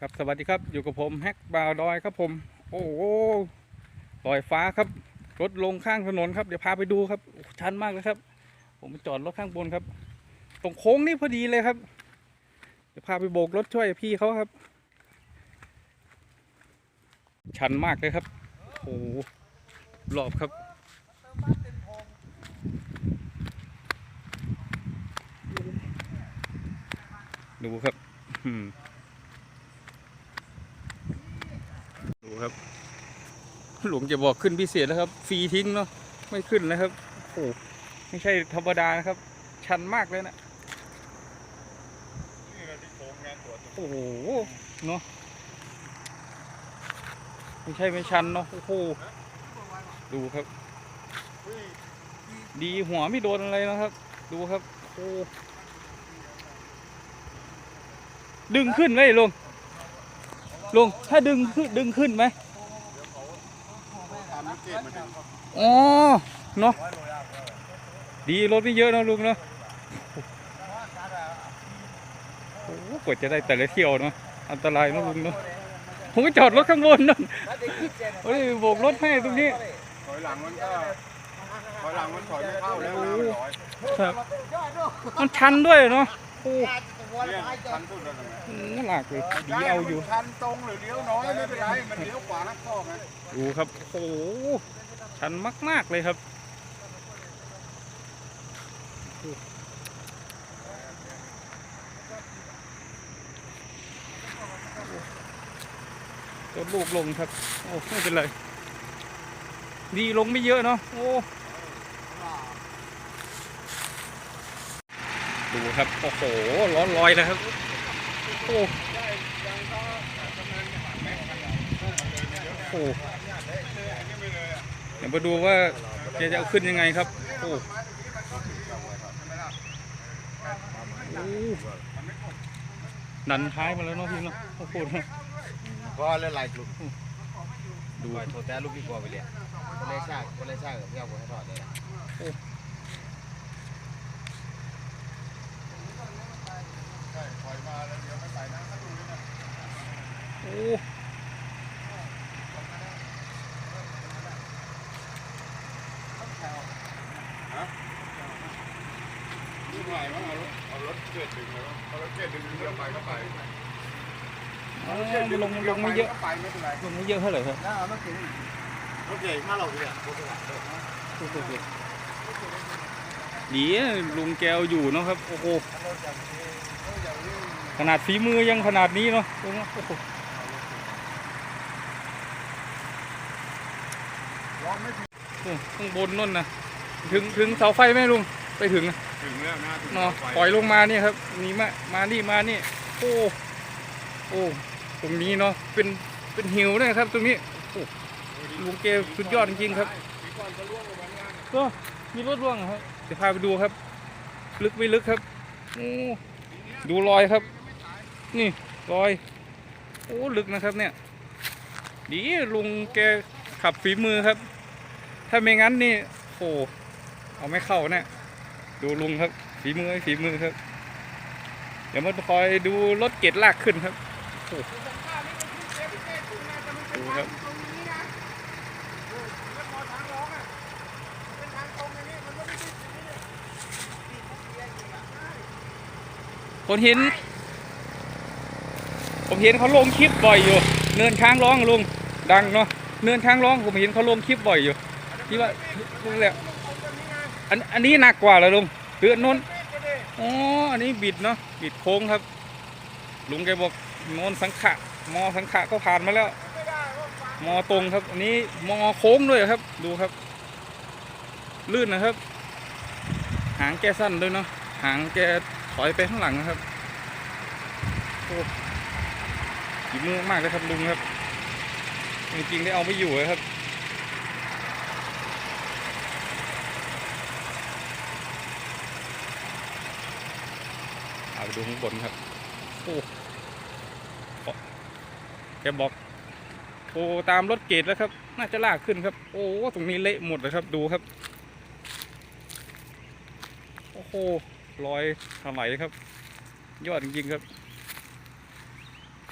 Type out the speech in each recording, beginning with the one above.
ครับสวัสดีครับอยู่กับผมแฮกบาวดอยครับผม โอ้โหลอยฟ้าครับ รถลงข้างถนนครับเดี๋ยวพาไปดูครับชันมากเลยครับ ผมจอดรถข้างบนครับ ตรงโค้งนี่พอดีเลยครับ เดี๋ยวพาไปโบกรถช่วยพี่เขาครับ ชันมากเลยครับโอ้โหรอบครับดูครับอืม ดูครับ หลวงจะบอกขึ้นพิเศษแล้วครับ ฟรีทิ้งเนาะไม่ขึ้นนะครับโอ้ไม่ใช่ธรรมดานะครับ ชันมากเลยนะโอ้โหเนาะไม่ใช่ไม่ชันเนาะโอ้โหดูครับ ดีหัวไม่โดนอะไรนะครับ ดูครับโอ้ดึงขึ้นไหมลุงลุงถ้าดึงขึ้นดึงขึ้นไหม อ๋อเนาะดีรถไม่เยอะเนอะลุงเนาะโอ้โหกว่าจะได้แต่ละเที่ยวเนาะอันตรายเนอะลุงเนาะผมก็จอดรถข้างบนนั่นเฮ้ยโบกรถให้ตรงนี้ถอยหลังมันก็ถอยหลังมันถอยไม่เข้าแล้วน้ำมันลอยครับมันชันด้วยเนาะโอ้เนี่ยชันสุดแล้วนะโหหนักเลยดีเอาอยู่ชันตรงหรือเลี้ยวน้อยไม่เป็นไรมันเลี้ยวขวานักข้อไงดูครับโอ้โห ชันมาก ๆ เลยครับตัวลูกลงครับ โอ้ไม่เป็นไร ดีลงไม่เยอะเนาะโอ้ดูครับ โอ้โห ร้อนลอยนะครับ โอ้โห เดี๋ยวมาดูว่าแกจะเอาขึ้นยังไงครับโอ้โอ้ดันท้ายมาแล้วเนาะพี่เนาะโอ้โหก็เล่นลายกลุ่มดูดูโทรแต่ลูกพี่กลัวไปเลยก็เลยชากก็เลยชากกับพี่เอาผมให้ถอดเลยนะโอ้ นี่ถ่ายว่าเอารถเอารถเกตดึงเลยเอารถเกตดึงเดียวไปก็ไปลงลงไม่เยอะไปไม่เป็นไรลงไม่เยอะเท่าไหร่ครับน่าเอารถเกตรถเกตมาเราเนี่ยรถเกตดีอะลุงแกวอยู่เนาะครับโอ้โหขนาดฝีมือยังขนาดนี้เนาะลุงเนาะโอ้โหร้องไม่ถึงข้างบนนั่นนะถึงถึงเสาไฟไหมลุงไปถึงอะ ถึงแล้วนะถึงเนาะปล่อยลงมาเนี่ยครับนี่มามานี่มานี่โอ้โอ้ตรงนี้เนาะเป็นเป็นหิวนะครับ ตรงนี้โอ้ลุงเกวสุดยอดจริงๆครับก็มีรถร่วงเหรอครับเดี๋ยวพาไปดูครับ ลึกไม่ลึกครับโอ้ดูรอยครับ นี่รอย โอ้ลึกนะครับเนี่ยดีลุงแกขับฝีมือครับ ถ้าไม่งั้นนี่โอ้เอาไม่เข้าเนี่ย ดูลุงครับฝีมือฝีมือครับ เดี๋ยวมาคอยดูรถเกตลากขึ้นครับดูครับผมเห็น ผมเห็นเขาลงคลิปบ่อยอยู่ เนินช้างร้องลุงดังเนาะเนินช้างร้องผมเห็นเขาลงคลิปบ่อยอยู่ที่ว่าลุงแหละ อันอันนี้หนักกว่าเหรอลุงหรืออันนู้นอ๋ออันนี้บิดเนาะบิดโค้งครับ ลุงแกบอกโนนสังขะมอสังขะก็ผ่านมาแล้วมอตรงครับ อันนี้มอโค้งด้วยครับ ดูครับ ลื่นนะครับ หางแกสั้นด้วยเนาะหางแกถอยไปข้างหลังนะครับโอ้ฝีมือมากเลยครับลุงครับจริงๆได้เอาไม่อยู่เลยครับ เอาไป ดูข้างบนครับโอ้แกบอกโอ้ตามรถเกตแล้วครับ น่าจะลากขึ้นครับ โอ้ตรงนี้เละหมดเลยครับดูครับ โอ้โหรอยถลายครับ ยอดจริงๆครับ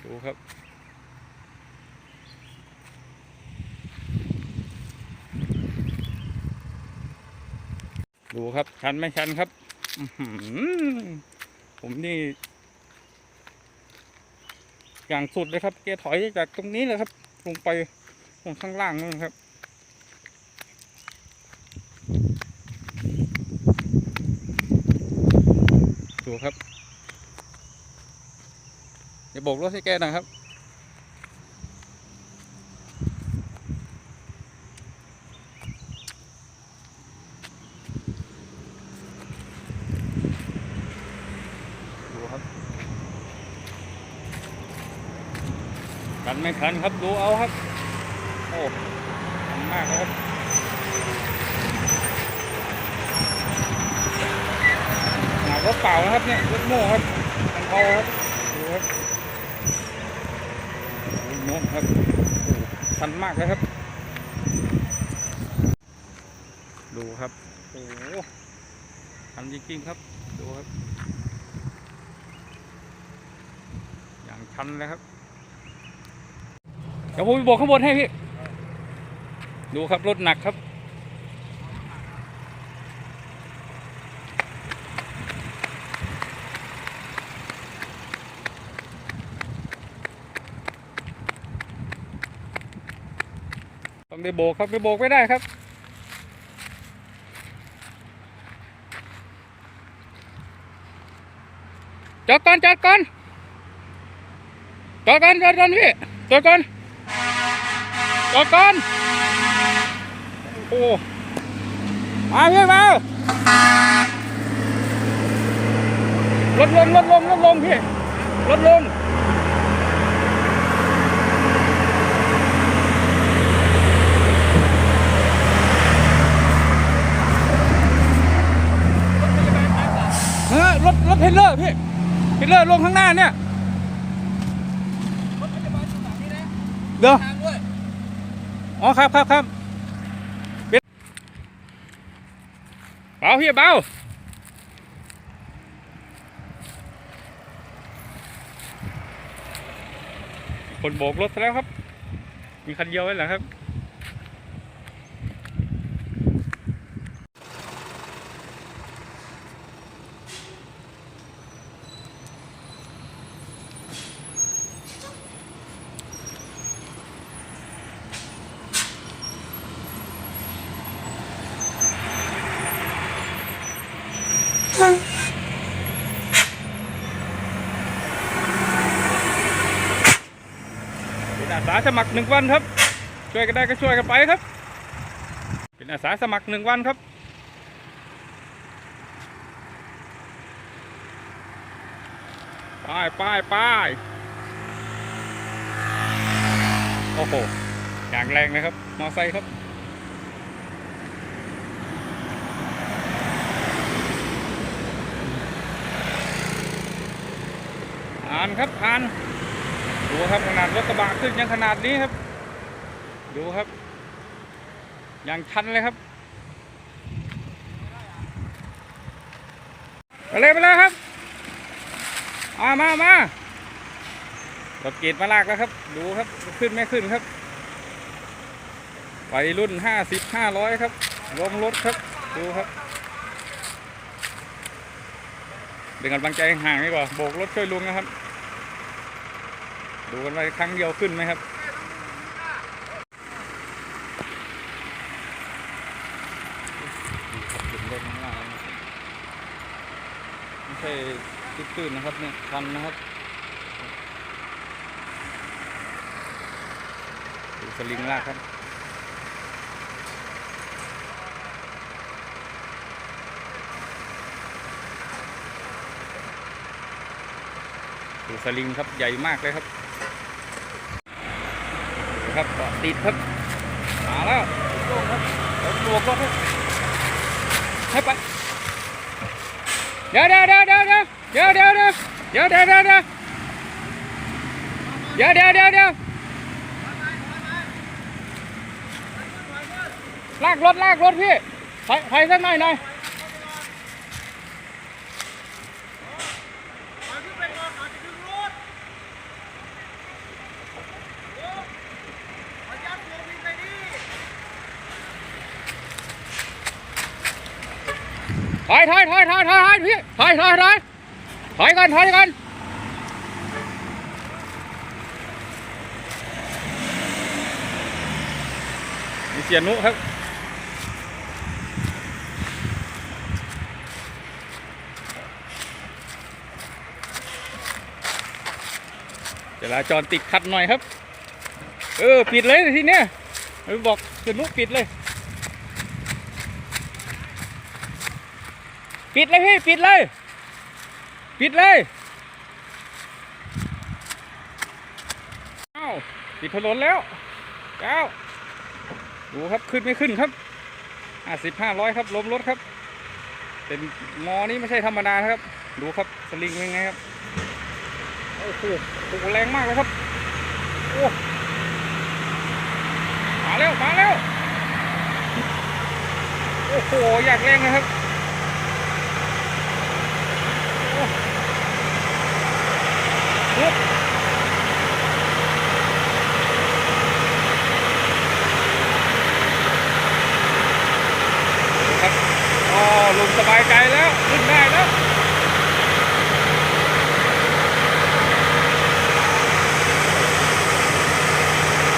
ดูครับดูครับ ชันไม่ชันครับอื้อหือ ผมนี่ อย่างสุดเลยครับเกียร์ถอยจากตรงนี้เลยครับ ลงไปลงข้างล่างนู่นครับดูครับอย่าโบกรถให้แกนะครับ คันไม่คันครับดูเอาครับ โอ้คันมากเลยครับหนารถเปล่านะครับเนี่ยรถโม่ครับมันเอาครับดูครับโอ้โม่ครับโอ้ชันมากเลยครับ ดูครับโอ้โหชันจริงๆครับ ดูครับ อย่างชันเลยครับ เดี๋ยวผมไปโบกข้างบนให้พี่ ดูครับรถหนักครับ ต้องได้โบกครับไม่โบกไม่ได้ครับจอดก่อนจอดก่อนจอดก่อนจอดก่อนพี่จอดก่อน จอดก่อน โอ้มาพี่มารถลงรถลงรถลงพี่รถลงเออรถรถเทเลอร์พี่เทเลอร์ลงข้างหน้าเนี่ย เดี๋ยว อ๋อครับครับครับเป็นเบาพี่เบาคนโบกรถแล้วครับ มีคันเดียวไว้เหรอครับ อาสาสมัครหนึ่งวันครับ ช่วยกันได้ก็ช่วยกันไปครับ เป็นอาสาสมัครหนึ่งวันครับไปไปไปโอ้โห อย่างแรงเลยครับ มอไซค์ครับผ่านครับผ่าน ดูครับขนาดรถกระบะขึ้นยังขนาดนี้ครับ ดูครับ อย่างชันเลยครับไปเลยไปเลยครับมามามารถเกตมาลากแล้วครับ ดูครับขึ้นไม่ขึ้นครับไปรุ่นห้าสิบห้าร้อยครับลงรถครับ ดูครับเป็นกำลังใจห่างดีกว่าโบกรถช่วยลุงนะครับ ดูกันว่าครั้งเดียวขึ้นไหมครับขับถึงรถข้างล่างแล้วนะครับไม่ใช่ตื้นๆนะครับเนี่ยชันนะครับดูสลิงลากครับดูสลิงครับใหญ่มากเลยครับ ครับเกาะติดครับมาแล้วลงครับรถบวกรถครับให้ไปเดี๋ยวเดี๋ยวเดี๋ยวเดี๋ยวเดี๋ยวเดี๋ยวเดี๋ยวเดี๋ยวเดี๋ยวเดี๋ยวเดี๋ยวเดี๋ยวเดี๋ยวเดี๋ยวเดี๋ยวเดี๋ยวลากรถลากรถพี่ไปไปสักหน่อยหน่อย ถอยถอยถอยถอยถอยพี่ถอยถอยถอยถอยกันถอยกันมีเสียนุครับจราจรติดขัดหน่อยครับ เออ ปิดเลยทีเนี้ยเออบอกเสียนุปิดเลย ปิดเลยพี่ ปิดเลย ปิดเลยเอ้าปิดถนนแล้วเก้าดูครับขึ้นไม่ขึ้นครับห้าสิบห้าร้อยครับล้มรถครับ เป็นมอนี้ไม่ใช่ธรรมดานะครับ ดูครับสลิงเป็นไงครับโอ้โหโอ้โหแรงมากเลยครับโอ้มาแล้วมาแล้วโอ้โหอยากแรงนะครับ โอ้ ปุ๊บครับอ๋อลงสบายใจแล้ว ขึ้นได้แล้ว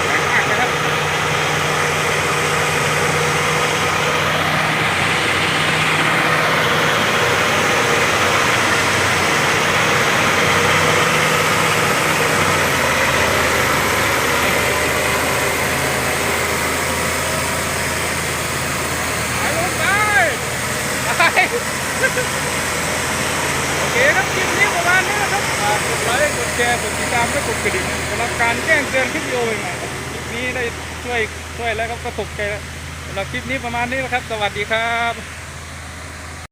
แรงมากนะครับ ไปลงไปไปโอเคครับคลิปนี้ประมาณนี้นะครับฝากกดไลค์กดแชร์กดติดตามและกดกระดิ่งสำหรับ การแจ้งเตือนคลิปวิดีโอใหม่ครับคลิปนี้ได้ช่วยช่วยแล้วครับก็ถูกใจแล้วสำหรับคลิปนี้ประมาณนี้นะครับ สวัสดีครับ